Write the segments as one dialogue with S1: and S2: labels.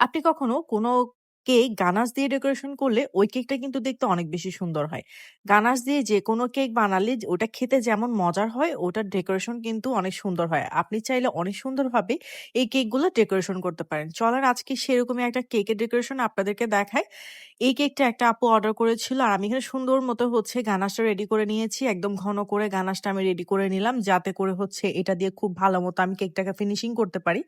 S1: আপনি কখনো কোনো কেক গানাশ দিয়ে ডেকোরেশন করলে ওই কেকটা কিন্তু দেখতে অনেক বেশি সুন্দর হয়। গানাশ দিয়ে যে কোনো কেক বানালে ওটা খেতে যেমন মজার হয়, ওটার ডেকোরেশন কিন্তু অনেক সুন্দর হয়। আপনি চাইলে অনেক সুন্দরভাবে এই কেকগুলো ডেকোরেশন করতে পারেন। চলেন আজকে সেরকমই একটা কেকের ডেকোরেশন আপনাদেরকে দেখায় এই কেকটা একটা আপু অর্ডার করেছিল আর আমি এখানে সুন্দর মতো হচ্ছে গানাশটা রেডি করে নিয়েছি। একদম ঘন করে গানাশটা আমি রেডি করে নিলাম যাতে করে হচ্ছে এটা দিয়ে খুব ভালো মতো আমি কেকটাকে ফিনিশিং করতে পারি।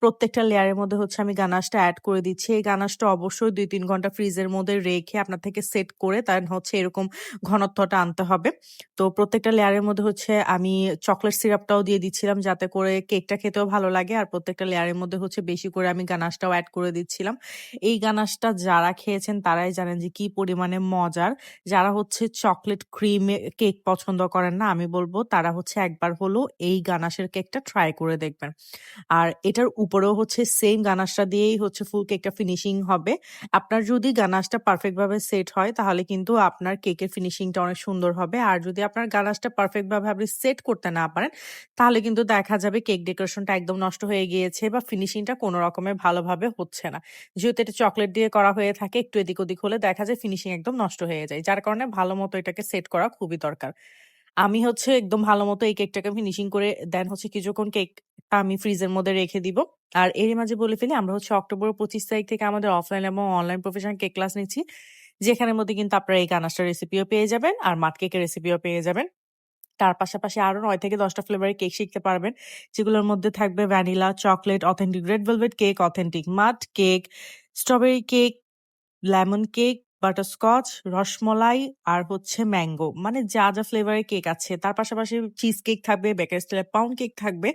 S1: প্রত্যেকটা লেয়ারের মধ্যে হচ্ছে আমি গানাশটা অ্যাড করে দিচ্ছি। এই গানাশটা অবশ্যই ২-৩ ঘণ্টা ফ্রিজের মধ্যে রেখে আপনার থেকে সেট করে দেন হচ্ছে এরকম ঘনত্বটা আনতে হবে। তো প্রত্যেকটা লেয়ারের মধ্যে হচ্ছে আমি চকলেট সিরাপটাও দিয়ে দিচ্ছিলাম যাতে করে কেকটা খেতেও ভালো লাগে। আর প্রত্যেকটা লেয়ারের মধ্যে হচ্ছে বেশি করে আমি গানাশটাও অ্যাড করে দিচ্ছিলাম। এই গানাশটা যারা খেয়েছেন তারাই জানেন যে কি পরিমাণে মজার। যারা হচ্ছে চকলেট ক্রিম কেক পছন্দ করেন না, আমি বলব তারা হচ্ছে একবার হলেও এই গানাশের কেকটা ট্রাই করে দেখবেন। আর এটার উপরেও হচ্ছে সেম গানাশটা দিয়েই হচ্ছে ফুল কেকটা ফিনিশিং হবে। আপনার যদি গানাশটা পারফেক্টভাবে সেট হয় তাহলে কিন্তু আপনার কেকের ফিনিশিংটা অনেক সুন্দর হবে। আর যদি আপনার গানাশটা পারফেক্টভাবে আপনি সেট করতে না পারেন, তাহলে কিন্তু দেখা যাবে কেক ডেকোরেশনটা একদম নষ্ট হয়ে গিয়েছে বা ফিনিশিংটা কোনো রকমের ভালোভাবে হচ্ছে না। যেহেতু এটা চকলেট দিয়ে করা হয়ে থাকে, একটু এদিক ওদিক হলে দেখা যায় ফিনিশিং একদম নষ্ট হয়ে যায়। যার কারণে ভালো মতো এটাকে সেট করা খুবই দরকার। আমি হচ্ছে একদম ভালো মতো এই কেকটাকে ফিনিশিং করে দেন হচ্ছে কিছুক্ষণ কেকটা আমি ফ্রিজের মধ্যে রেখে দিব। আর এরই মাঝে বলে ফেলি আমরা হচ্ছে অক্টোবর ২৫ তারিখ থেকে আমাদের অফলাইন এবং অনলাইন প্রফেশনাল কেক ক্লাস নিচ্ছি। যেখানের মধ্যে কিন্তু আপনারা এই গানাশটার রেসিপিও পেয়ে যাবেন আর মাঠ কেকের রেসিপিও পেয়ে যাবেন। তার পাশাপাশি আরও নয় থেকে দশটা ফ্লেভারের কেক শিখতে পারবেন। যেগুলোর মধ্যে থাকবে vanilla, chocolate authentic red velvet cake, authentic mud cake, strawberry cake, lemon cake, butterscotch, rasmalai আর হচ্ছে ম্যাঙ্গো। মানে যা, যা ফ্লেভারের কেক আছে। তার পাশাপাশি চিজ কেক থাকবে, বেকার স্টাইলের পাউন্ড কেক থাকবে।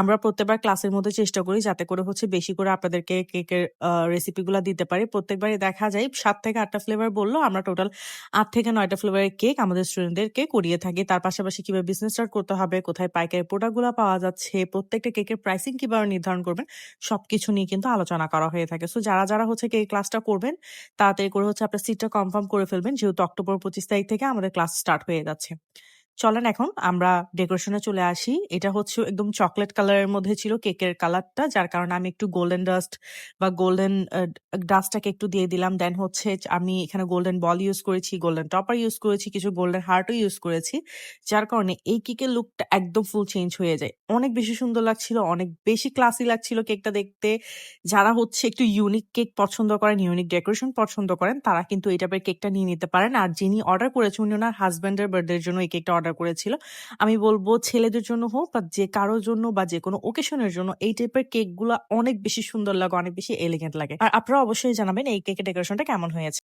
S1: আমরা প্রত্যেকবার ক্লাসের মধ্যে চেষ্টা করি যাতে করে হচ্ছে বেশি করে আপনাদেরকে কেকের রেসিপিগুলা দিতে পারি। প্রত্যেকবারই দেখা যায় সাত থেকে আটটা ফ্লেভার বললেও আমরা টোটাল আট থেকে নয়টা ফ্লেভারের কেক আমাদের স্টুডেন্টদেরকে করিয়ে থাকি। তার পাশাপাশি কীভাবে বিজনেস স্টার্ট করতে হবে, কোথায় পাইকারি প্রোডাক্টগুলা পাওয়া যাচ্ছে, প্রত্যেকটা কেকের প্রাইসিং কীভাবে নির্ধারণ করবেন, সবকিছু নিয়ে কিন্তু আলোচনা করা হয়ে থাকে। সো যারা, যারা হচ্ছে কেক ক্লাসটা করবেন, তাড়াতাড়ি করে হচ্ছে আপনার সিটটা কনফার্ম করে ফেলবেন। যেহেতু অক্টোবর ২৫ তারিখ থেকে আমাদের ক্লাস স্টার্ট হয়ে যাচ্ছে। চলেন এখন আমরা ডেকোরেশনে চলে আসি। এটা হচ্ছে একদম চকলেট কালারের মধ্যে ছিল কেকের কালারটা। যার কারণে আমি একটু গোল্ডেন ডাস্ট বা গোল্ডেন ডাস্টটাকে একটু দিয়ে দিলাম। দেন হচ্ছে আমি এখানে গোল্ডেন বল ইউজ করেছি, গোল্ডেন টপার ইউজ করেছি, কিছু গোল্ডেন হার্টও ইউজ করেছি। যার কারণে এই কেকের লুকটা একদম ফুল চেঞ্জ হয়ে যায়। অনেক বেশি সুন্দর লাগছিল, অনেক বেশি ক্লাসি লাগছিল কেকটা দেখতে। যারা হচ্ছে একটু ইউনিক কেক পছন্দ করেন, ইউনিক ডেকোরেশন পছন্দ করেন, তারা কিন্তু এই টাইপের কেকটা নিয়ে নিতে পারেন। আর যিনি অর্ডার করেছেন উনি উনার হাসব্যান্ডের বার্থডে এর জন্য এই কেকটা অর্ডার করেছিল। আমি বলব ছেলেদের জন্য হোক বা যে কারোর জন্য বা যে কোনো ওকেশনের জন্য এই টাইপের কেকগুলো অনেক বেশি সুন্দর লাগে, অনেক বেশি এলিগেন্ট লাগে। আর আপনারা অবশ্যই জানাবেন এই কেকের ডেকোরেশনটা কেমন হয়েছে।